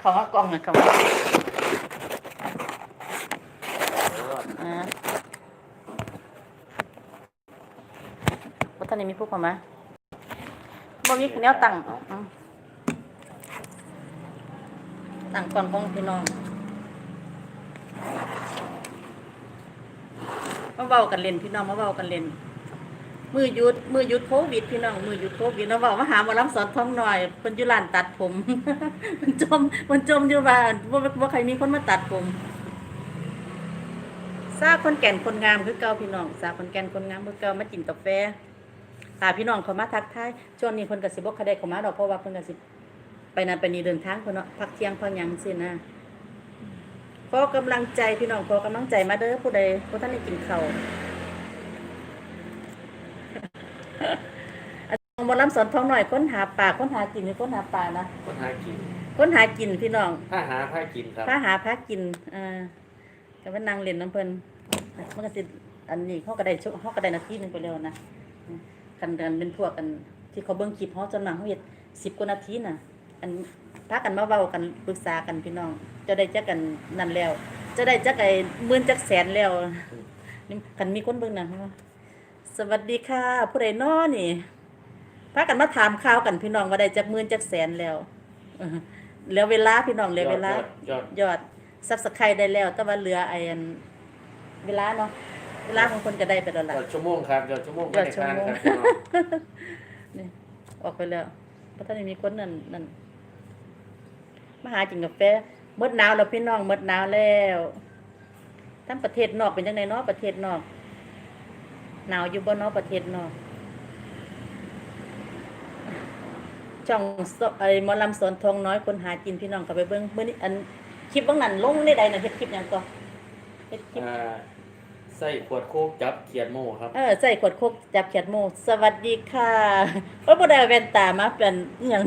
เขาว่ากล้องนะเขาว่าอ่าว่าท่านนี้มีผู้เข้ามาบ่มีแนวตั้งอืมตั้งกล้องของพี่น้องมาเว้ากันเล่นพี่น้องมาเว้ากันเล่น มือหยุดมือหยุดโควิดพี่น้องมือหยุดโควิดเนาบอกมาหาหมอลำสอนท้องหน่อยเพิ่นยู่ร้านตัดผม มันจมมันจมอยู่บ้านว่าว่าใครมีคนมาตัดผมซาคนแก่นคนงามคือเก่าพี่น้องซาคนแก่นคนงามคือเก่ามากินกาแฟตาพี่น้องเขามาทักทายช่วงนี้เพิ่นก็สิบ่ค่อยได้เขามาดอกเพราะว่าเพิ่นก็สิไปนั่นไปนี่เดินทางเพิ่นเนาะพักเที่ยงพักยังซี่นะขอกำลังใจพี่น้องขอกำลังใจมาเด้อผู้ใดผู้ท่านได้กินข้าว มอลำสอนท้องหน่อยค้นหาป่าค้นหากินหรือค้นหาป่านะคนหากินค้นหากินพี่น้องถ้าหาผ้ากินครับพาหาพากินอ่าก็เป็นนางเล่นน้ำเพิ่นมันก็สิอันนี้เขาก็ได้ชุเขาก็ได้นาทีหนึงไปแล้วนะกันกันเป็นพวกกันที่เขาเบิ่งคลิปเขาจนมาเขาเฮ็ดสิบกว่านาทีน่ะ อันพากันมาเว้ากันปรึกษากันพี่น้อง จะได้จักกันนั่นแล้ว จะได้จักไอ้หมื่นจักแสนแล้วนี่กันมีคนเบิ่งนะสวัสดีค่ะ ผู้ใดน้อนี่ พากันมาถามข่าวกันพี่น้องว่าได้จักหมื่นจักแสนแล้วเออแล้วเวลาพี่น้องแล้วเวลายอดยอดยอดซับสไครได้แล้ว แต่ว่าเหลือไอ้อันเวลาเนาะเวลาของคนก็ได้ไปแล้วยล่ะ อดชั่วโมงครับยอดชั่วโมงยอดชั่วโมงไม่ไครับพี่น้องนี่ออกไปแล้วเพราะท่านนมีคนนั่นนั่นมาหากินกาแฟเมดหนาวแล้วพี่น้องเมดหนาวแล้วทั้งประเทศนอกเป็นยังไงเนาะประเทศนอก หนาวอยู่บ่เนาะประเทศนอก ช่องสไอ้หมอลำสอนทองน้อยคนหากินพี่น้องก็ไปเบิ่งมื้อนี้อันคลิปบางนั้นลงในใดน่ะเฮ็ดคลิปหยังก็เฮ็ดคลิป อ่าใส่ขวดโคกจับเขียดโม่ครับ เออใส่ขวดโคกจับเขียดโมสวัสดีค่ะโอ้ยบ่ได้เอาแว่นตามาเป็นอีหยัง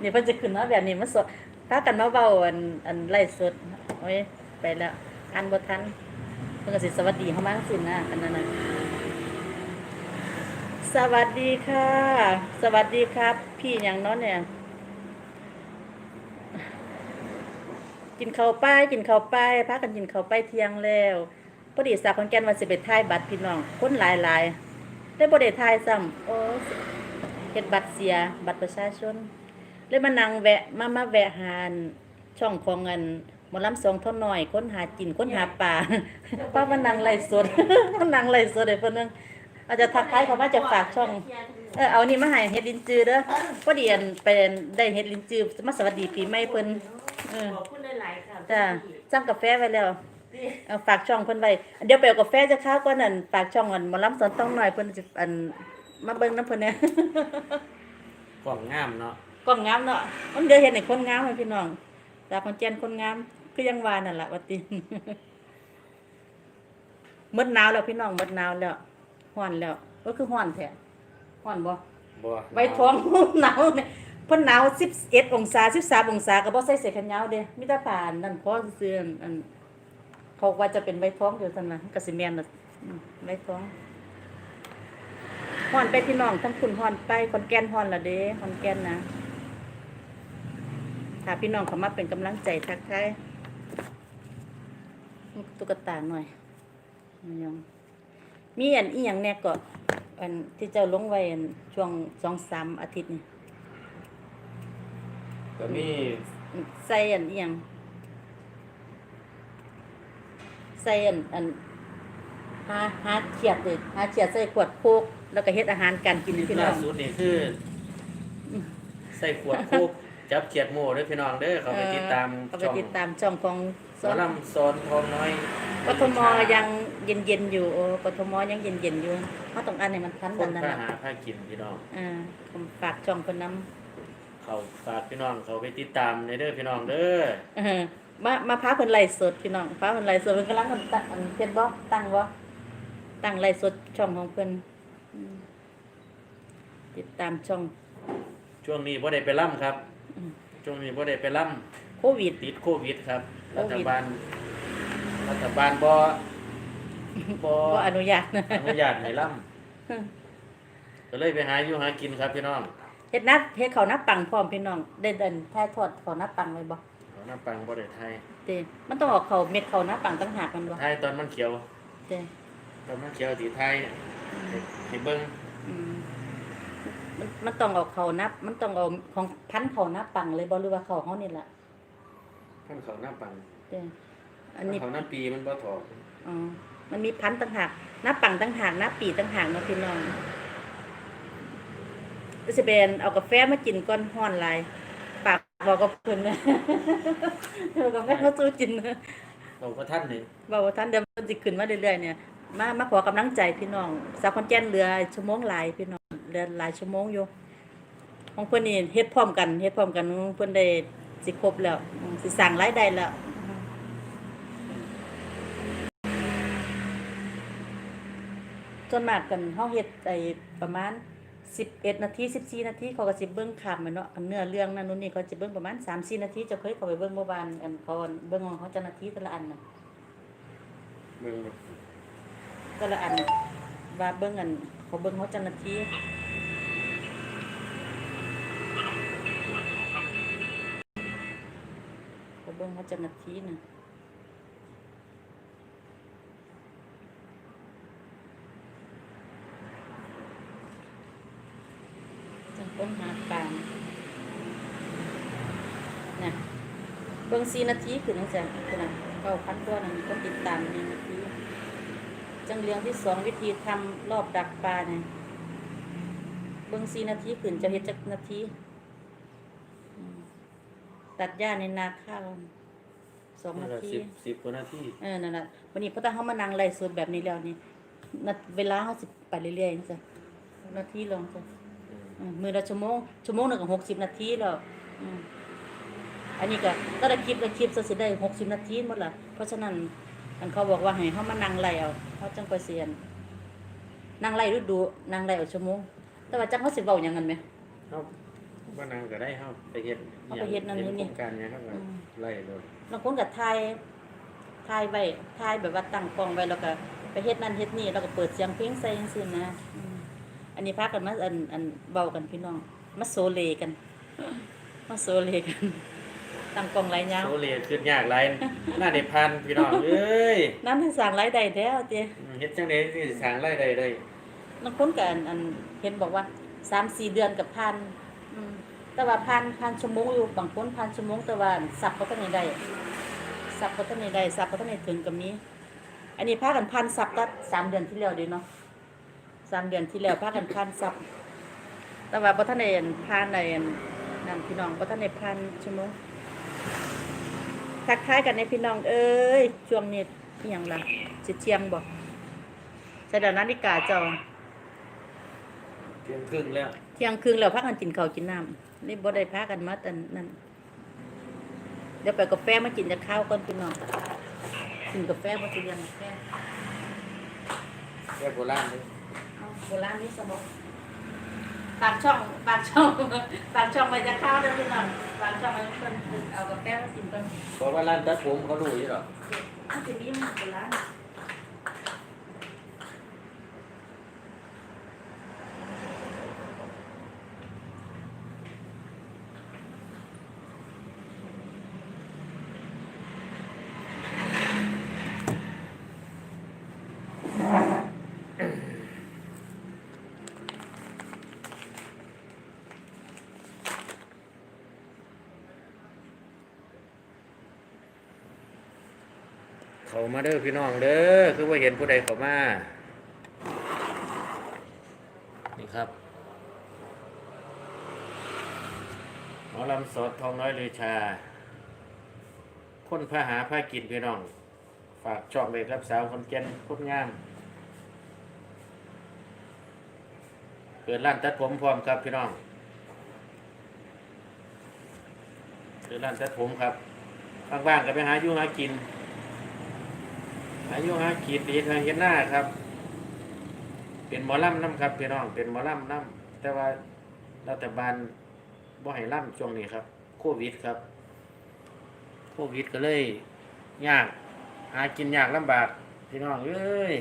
นี่เพิ่นจะขึ้นมาแบบนี้มาสดพากันมาเว้าอันอันไลฟ์สดโอ้ยไปแล้วอ่านบ่ทันเพิ่นก็สิสวัสดีเฮามาจังซี่นะอันนั้นน่ะ สวัสดีค่ะ สวัสดีครับ พี่หยังเนาะเนี่ย กินข้าวป้ายกินข้าวป้ายพากันกินข้าวป้ายเที่ยงแล้วพอดีสาวคนแก่นว่าสิไปถ่ายบัตรพี่น้องคนหลายหลายๆได้บ่ได้ถ่ายซ้ำโอ้เฮ็ดบัตรเสีย บัตรประชาชนเลยมานั่งแวะมามาแวะหานช่องของเงินหมอลำสองเท่าน้อยค้นหากินค้นหาป่าป้ามานั่งไล่สดมานั่งไล่สดให้เพิ่นนึ งอาจจะทักทายเขามาจะฝากช่อง เออเอานี่มาให้เฮ็ดลินจือเด้อพอดีอันเป็นได้เฮ็ดลินจือมาสวัสดีปีใหม่เพิ่นเออขอบคุณหลายๆค่ะจ้าสั่งกาแฟไว้แล้วเอาฝากช่องเพิ่นไว้เดี๋ยวไปเอากาแฟจะค้าก่อนนั่นฝากช่องอันหมอลำสอนต้องหน่อยเพิ่นสิอันมาเบิ่งน้ำเพิ่นเนี่ยกล่องงามเนาะกล้องงามเนาะมันเดี๋ยวเฮ็ดให้คนงามให้พี่น้องจากคนแก่นคนงามคือยังว่านั่นล่ะว่าติหมดหนาวแล้วพี่น้องหมดหนาวแล้ว ร้อนแล้วก็คือร้อนแท้ร้อนบ่บ่ไว้ท้องหนาวเนี่ยเพิ่นหนาว11องศา13องศาก็บ่ใส่เสื้อแขนยาวเด้มีแต่ผ้าอันนั่นพอซื่อๆอันอันเขาว่าจะเป็นไว้ท้องอยู่ซั่นน่ะก็สิแม่นน่ะอืมไว้ท้องฮ้อนไปพี่น้องทั้งคุณฮ้อนไปขอนแก่นฮ้อนละเด้ขอนแก่นนะถ้าพี่น้องเข้ามาเป็นกำลังใจทักทายตุ๊กตาหน่อยอิหยัง มีอันอีหยังแน่ก็อันที่เจ้าลงไว้อันช่วง2-3อาทิตย์นี่ก็มีใส่อันอีหยังใส่อันอันหาหาเขียดเลยหาเขียดใส่ขวดโคกแล้วก็เฮ็ดอาหารการกินให้พี่น้ล่าอง สุดนี่คือใส่ขวดโคกจับเขียดโม่เด้อพี่น้องเด้อเขาไปติดตามเออช่องเขาไปติดตามช่องของสอนลำสอนทองน้อยกทมยัง เย็นๆอยู่โอ้กทมยังเย็นๆอยู่เฮาต้องอ่านให้มันทันคกันนนั่นถ้าน่ะหาผ้ากินพี่น้อง อ่าผมฝากช่องเพิ่นนำเขาฝากพี่น้องเขาไปติดตามในเด้อพี่น้องเด้อเออมามาพาเพิ่นไลฟ์สดพี่น้องพาเพิ่นไลฟ์สดเพิ่นกำลังตั้งอันเฮ็ดบ่ตั้งบ่ตั้งไลฟ์สดช่องของเพิ่นอืมติดตามช่อง ช่วงนี้บ่ได้ไปล่ำครับ อืม ช่วงนี้บ่ได้ไปล่โควิดำติดโควิดครับ โครัวิฐดบาลรัฐบาลบ่ บ่บ่อนุญาตนะอนุญาตให้ล่ำก็เลยไปหาอยู่หากินครับพี่น้องเฮ็ดนัดเฮ็ดเขาวหน้าปังพร้อมพี่น้องได้เดินถ่ายทอดเขาวหน้าปังไว้บ่เขาน้ำปังบ่ได้ไทยเด้มันต้องเออกเขาวเม็ดเขาวหน้าปังต่างหากมันบ่ไทยตอนมันเขียวเด้ตอนมันเขียวสีไทยให้ให้เบิ่งอืมมันมันต้องเอาเขาวหนับ มันต้องเอาของพันเขาวหน้าปังเลยบ่หรือว่าเขาวเฮานี่ล่ะท่านเขาน้ำปังเด้อันนี้เขาน้ำปีมันบ่ถอกอ๋อ มันมีพันธุ์ต่างหากหน้าปังต่างหากหน้าปีต่างหากเนาะพี่น้องก็สิเป็นเอากาแฟมากินก่อนฮ้อนหลายปากบอกกับเพิ่นนะเอากาแฟมาสู้กินนะเราก็ท่านนี่บอกว่าท่านเดี๋ยวมันสิขึ้นมาเรื่อยๆเนี่ยมามาขอกำลังใจพี่น้องสาวคอนแก่นเรือชั่วโมงหลายพี่น้องเรือหลายชั่วโมงอยู่ของเพิ่นนี่เฮ็ดพร้อมกันเฮ็ดพร้อมกันของเพิ่นได้สิครบแล้วอืมสิสร้างรายได้แล้ว จนมากกันเฮาเฮ็ดไอ้ประมาณ11นาที14นาทีเขาก็สิเบิ่งข้ามไปเนาะอันเนื้อเรื่องนั้นนู่นนี่เขาจะเบิ่งประมาณ3-4นาทีจะเคยเข้าไปเบิ่งเมื่อวานอันเขาเบิ่งของเขาเจ้าหน้าที่แต่ละอันน่ะเบิ่งบ่แต่ละอันน่ะว่าเบิ่งอันเขาเบิ่งเขาเจ้าหน้าที่เขาเบิ่งเขาเจ้าหน้าที่น่ะจังเบิ่งหาปางน่ะเบิ่ง4นาทีคือจังซั่นคือน่ะ9,000กว่านั่นคนติดตามนี่นาทีจังเรียงที่สองวิธีทำรอบดักปลาเนี่ยเบิ่งสีนาทีขึ้นจะเฮ็ดจักนาทีอืมตัดหญ้าในนาข้าวสองนั่นานละทีสิบสิบกว่านาทีเออนั่นแหละวันนี้พอตั้งเขามานั่งไล่สดแบบนี้แล้วนี่นาเวลาเขาสิไปเรื่อยๆจังซี่นาทีลงจ้ะอืมอืมมือละชั่วโมงชั่วโมงหนึงก็หกสิบนาทีแล้วอืม อันนี้ก็ก็ได้คลิปละคลิปซะสิได้หกสิบนาทีหมดละเพราะฉะนั้นอันเขาบอกว่าให้เขามานั่งไล่เอาเขาจังไปเสียนนั่งไล่ดูดูนั่งไล่เอาชั่วโมงแต่ว่าจังเขาสิเว้าหยังกันไหมเฮาบ่นั่งก็ได้เฮาไปเฮ็ดเอาไปเฮ็ดนั่นห็นี่โครงการหยังเฮาก็อืมไล่เลยบางคนก็ถ่ายถ่ายไว้ถ่ายแบบว่าตั้งกล้องไว้แล้วก็ไปเฮ็ดนั่นเฮ็ดนี่แล้วก็เปิดเสียงเพลงใส่จังซี่นะอืมอันนี้พากันมาอันอันเว้ากันพี่น้องมาโซเลกันมาโซเลกัน ตั้งกล้องหลายยาวโซเลียขึ้นยากหลายหน้าได้พันพี่น้องเอ้ยนั่นให้สร้างรายได้แล้วเจ้อืมเฮ็ดจังได๋สิสร้างรายได้ได้บางคนก็อันอันเห็นบอกว่า3-4เดือนกับพันอืมแต่ว่าพันพันชั่วโมงอยู่บางคนพันชั่วโมงแต่ว่าสับบ่ทันได้สับบ่ทันได้สับบ่ทันได้ถึงก็มีอันนี้พากันพันสับตัดสามเดือนที่แล้วเดีเนาะสามเดือนที่แล้วพากันพันสับ แต่ว่าบ่ทันได้อันผ่านได้อันนั่นพี่น้องบ่ทันได้พันชั่วโมง ทักทายกันในพี่น้องเอ้ยช่วงนี้อีหยังล่ะสิเที่ยงบ่ใส่ดาวนาฬิกาจองเที่ยงครึ่งแล้วเที่ยงครึ่งแล้วพากันกินข้าวกินน้ำนี่บ่ได้พากันมาแต่นั่นเดี๋ยวไปกาแฟมากินจะข้าวก่อนพี่น้องกินกาแฟบ่สิเรียนกาแฟแค่โบราณเด้อเอาโบราณนี่สมบ ปากช่องปากช่องปากช่องไปจะข้าวเด้อพี่น้องปากช่องไปเพิ่นเอากาแฟมากินเพิ่นเพราะว่าร้านตัดผมเขารู้อยู่หรอกมันสิมีมันโบราณ เขามาเด้อพี่น้องเด้อคือว่าเห็นผู้ใดเขามานี่ครับหมอลำสดทองน้อยลือชา คนพาหาพากินพี่น้อง ฝากช่องเล็กรับสาวคนเจนคนงามเปิดร้านตัดผมพร้อมครับพี่น้องเปิดร้านตัดผมครับว่างๆก็ไปหาอยู่หากิน อายุหาขีดดีทางเห็นหน้าครับ เป็นหมอลำน้ำครับพี่น้องเป็นหมอลำน้ำแต่ว่ารัฐบาลบ่ให้ล่ำช่วงนี้ครับ โควิดครับ โควิดก็เลยยากหากินยากลำบากพี่น้องเอ้ย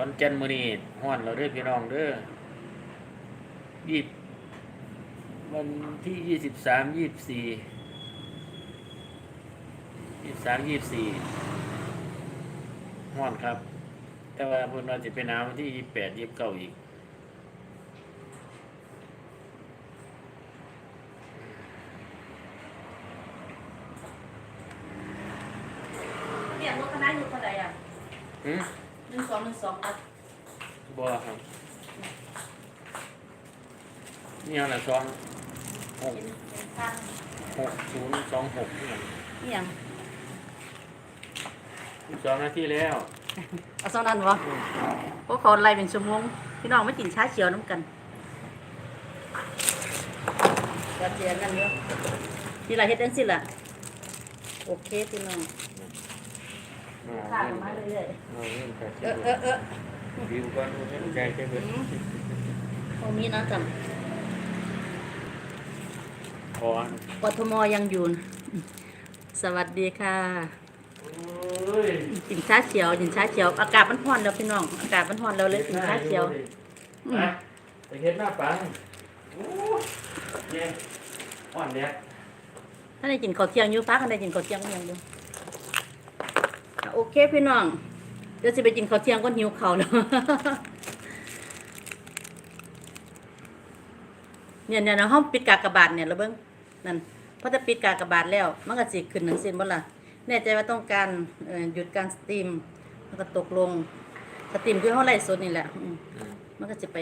อนแก่นมื้อนี้ฮ้อนเราเด้อพี่น้องเด้อยี่วันที่ยี่สิบสามยี่สิบสี่ยี่สิบสามยี่สิบสี่ฮ้อนครับ แต่ว่าเพิ่นว่าสิเป็นหนาววันที่ยี่สิบแปดยี่สิบเก้าอีกเนี่ยรถคณะอยู่เท่าไหร่อะ หืมหนึ่ง สองหนึ่งสองอะบ่ครับนี่เอาละสองหกเป็นเป็นข้างหกศูนย์สองหกนี่หยังนี่ยังสิบสองนาทีแล้วเอาสองนันวะพวกเขาไล่เป็นชั่วโมงพี่น้องไม่กินชาเขียวน้ำกันกระเทียมนั่นเยอะที่ไรเฮ็ดจังสิล่ะโอเคพี่น้อง ข้าวมาเรื่อยเอาเงินไปๆเออเออเออวิวก่อนดูให้ใจใช่ไหมตรงนี้นะจพอำกทมยังอยู่นสวัสดีค่ะโอ้ยกินชาเขียวกินชาเขียว อากาศมันร้อนแล้วพี่น้อง อากาศมันร้อนแล้วเลยกินชาเขียวอืมนะไปเฮ็ดหน้าปังโอ้ยเนี่ยอ่อนแดด ถ้าได้กินข้าวเที่ยงอยู่ฟ้าคันได้กินข้าวเที่ยงยังอยู่อะ โอเคพี่น้อง เดี๋ยวสิไปกินข้าวเที่ยงก็หิวข้าวแล้วเนี่ยเนี่ยนะห้องปิดกากบาทเนี่ยเราเบิ้งนั่นเพราะจะปิดกากบาทแล้ว มันก็สิขึ้นหนังสิ้นบ่ล่ะแน่ใจว่าต้องการเอ่อหยุดการสตรีมมันก็ตกลงสตรีมคือเฮาไลฟ์สดนี่แหละอืมอืมมันก็จะไป